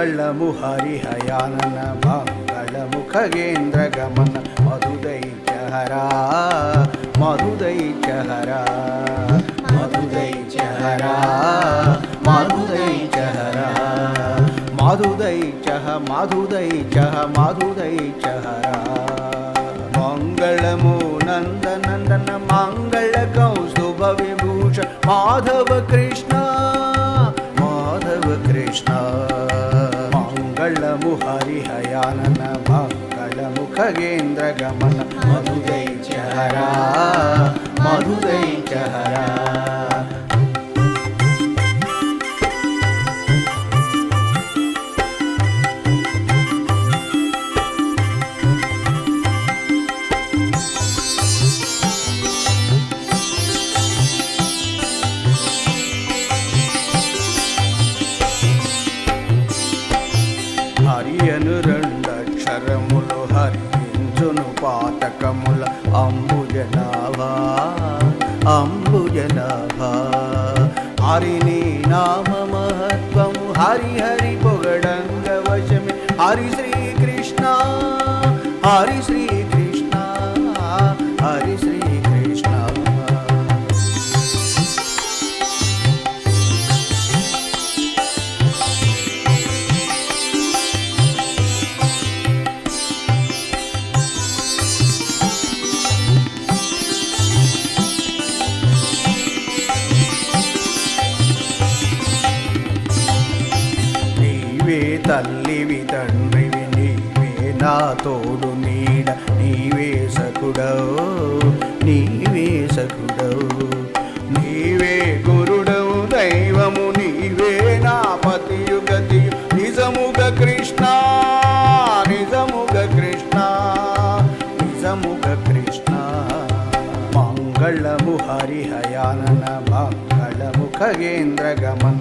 हरिहयान मङ्गलमुखगेन्द्रगमन मधुरै चहरा मधुरै चहरा मधुरै चहराधुरै चहरा माधुरै चह माधुरै चह माधुरै चहरा मङ्गलमु नन्दनन्दन मङ्गल कौ सुभविभूष माधव कृष्ण హరిహయానన మంగళము ఖగేంద్ర గమన. మధుదైత్యహరా మధుదైత్యహరా హరియను రెండక్షరములు పాతకముల అంబుజనాభా అంబుజనాభా హరిని నామ మహత్వము హరి హరి పొగడంగ వశమి హరి శ్రీకృష్ణ హరి శ్రీకృష్ణ నీవే తల్లివి తండ్రివి నీవే నా తోడు నీడ. నీవే సకుడవు నీవే సకుడవు నీవే గురుడవు దైవము నీవే నా పతియు గతియు. నిజముగ కృష్ణ నిజముగ కృష్ణ నిజముగ కృష్ణ. మంగళము హరిహయానన మంగళము ఖగేంద్ర గమన